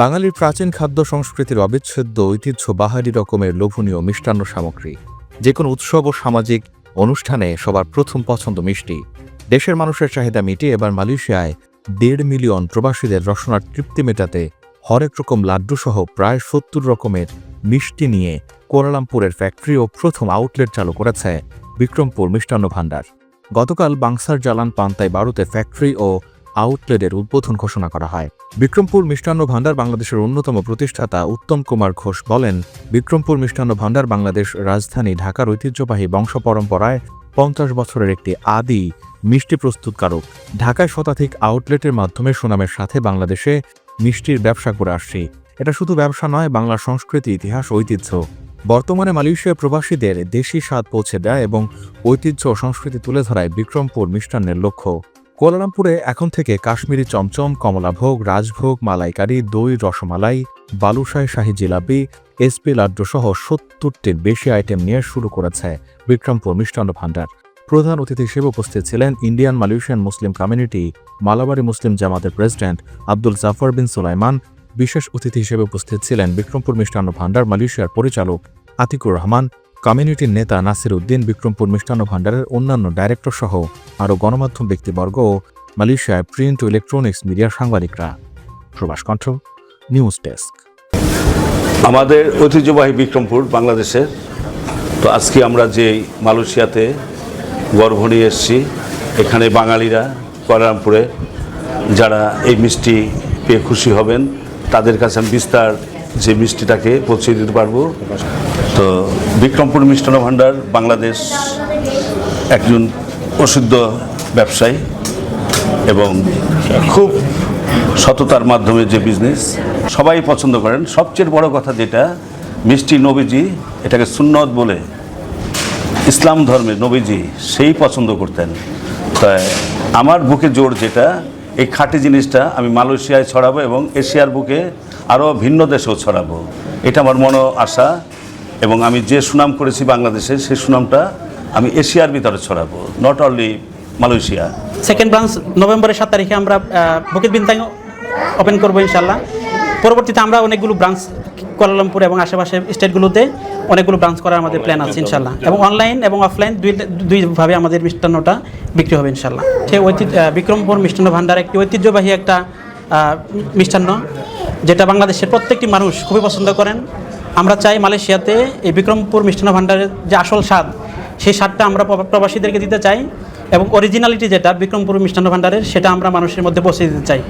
বাঙালির প্রাচীন খাদ্য সংস্কৃতির অবিচ্ছেদ্য ঐতিহ্য বাহারি রকমের লোভনীয় মিষ্টান্ন সামগ্রী। যে কোনো উৎসব ও সামাজিক অনুষ্ঠানে সবার প্রথম পছন্দ মিষ্টি। দেশের মানুষের চাহিদা মিটিয়ে এবার মালয়েশিয়ায় দেড় মিলিয়ন প্রবাসীদের রসনার তৃপ্তি মেটাতে হরেক রকম লাড্ডুসহ প্রায় সত্তর রকমের মিষ্টি নিয়ে কোয়ালালামপুরের ফ্যাক্টরি ও প্রথম আউটলেট চালু করেছে বিক্রমপুর মিষ্টান্ন ভাণ্ডার। গতকাল বাংসার জালান পান্তায় বারোতে ফ্যাক্টরি ও আউটলেটের উদ্বোধন ঘোষণা করা হয়। বিক্রমপুর মিষ্টান্ন ভাণ্ডার বাংলাদেশের অন্যতম প্রতিষ্ঠাতা উত্তম কুমার ঘোষ বলেন, বিক্রমপুর মিষ্টান্ন ভাণ্ডার বাংলাদেশ রাজধানী ঢাকার ঐতিহ্যবাহী বংশ পরম্পরায় পঞ্চাশ বছরের একটি আদি মিষ্টি প্রস্তুতকারক। ঢাকায় শতাধিক আউটলেটের মাধ্যমে সুনামের সাথে বাংলাদেশে মিষ্টির ব্যবসা করে আসছি। এটা শুধু ব্যবসা নয়, বাংলার সংস্কৃতি, ইতিহাস, ঐতিহ্য। বর্তমানে মালয়েশিয়া প্রবাসীদের দেশি স্বাদ পৌঁছে দেয় এবং ঐতিহ্য ও সংস্কৃতি তুলে ধরায় বিক্রমপুর মিষ্টান্নের লক্ষ্য। কোয়ালালামপুরে এখন থেকে কাশ্মীরি চমচম, কমলাভোগ, রাজভোগ, মালাইকারি, দই, রসমালাই বালুশাই শাহী জিলাপি, এসপি লাড্ডু সহ সত্তরটির বেশি আইটেম নিয়ে শুরু করেছে বিক্রমপুর মিষ্টান্ন ভাণ্ডার। প্রধান অতিথি হিসেবে উপস্থিত ছিলেন Indian Malaysian Muslim community Malabari Muslim জামাতের প্রেসিডেন্ট আব্দুল জাফর বিন সুলাইমান, বিশেষ অতিথি হিসেবে উপস্থিত ছিলেন বিক্রমপুর মিষ্টান্ন ভাণ্ডার মালয়েশিয়ার পরিচালক আতিকুর রহমান কমিউনিটির নেতা নাসির উদ্দিন, বিক্রমপুর মিষ্টান্ন ভাণ্ডারের অন্যান্য ডাইরেক্টর সহ আরও গণমাধ্যম ব্যক্তিবর্গ, মালয়েশিয়ায় প্রিন্ট ও ইলেকট্রনিক্স মিডিয়ার সাংবাদিকরা। প্রবাস কণ্ঠ, নিউজ ডেস্ক। আমাদের ঐতিহ্যবাহী বিক্রমপুর বাংলাদেশের তো আজকে আমরা যে মালয়েশিয়াতে গর্ভ নিয়ে এসেছি, এখানে বাঙালিরা কুয়ালালামপুরে যারা এই মিষ্টি পেয়ে খুশি হবেন, তাদের কাছে আমি বিস্তার যে মিষ্টিটাকে পৌঁছে দিতে পারব। তো বিক্রমপুর মিষ্টান্ন ভাণ্ডার বাংলাদেশ একজন প্রসিদ্ধ ব্যবসায়ী এবং খুব সততার মাধ্যমে যে বিজনেস সবাই পছন্দ করেন। সবচেয়ে বড় কথা যেটা, মিষ্টি নবীজি এটাকে সুন্নত বলে ইসলাম ধর্মের নবীজি সেই পছন্দ করতেন। তাই আমার বুকে জোর যেটা এই খাঁটি জিনিসটা আমি মালয়েশিয়ায় ছড়াবো এবং এশিয়ার বুকে আরও ভিন্ন দেশেও ছড়াবো। এটা আমার মনো আশা এবং আমি যে সুনাম করেছি বাংলাদেশে সেই সুনামটা আমি এশিয়ার ভিতরে ছড়াবো not only Malaysia. Second branch নভেম্বরের সাত তারিখে আমরা বুকিত বিনতাং ওপেন করব ইনশাল্লাহ পরবর্তীতে আমরা অনেকগুলো ব্রাঞ্চ কুয়ালালামপুর এবং আশেপাশের স্টেটগুলোতে অনেকগুলো ব্রাঞ্চ করার আমাদের প্ল্যান আছে ইনশাল্লাহ। এবং অনলাইন এবং অফলাইন দুই দুইভাবে আমাদের মিষ্টান্নটা বিক্রি হবে ইনশাল্লাহ। সে ঐতিহ্য বিক্রমপুর মিষ্টান্ন ভাণ্ডার একটি ঐতিহ্যবাহী একটা মিষ্টান্ন যেটা বাংলাদেশের প্রত্যেকটি মানুষ খুবই পছন্দ করেন। আমরা চাই মালয়েশিয়াতে এই বিক্রমপুর মিষ্টান্ন ভাণ্ডারের যে আসল স্বাদ সেই স্বাদটা আমরা প্রবা- প্রবাসীদেরকে দিতে চাই এবং অরিজিনালিটি যেটা বিক্রমপুর মিষ্টান্ন ভাণ্ডারের সেটা আমরা মানুষের মধ্যে পৌঁছে দিতে চাই।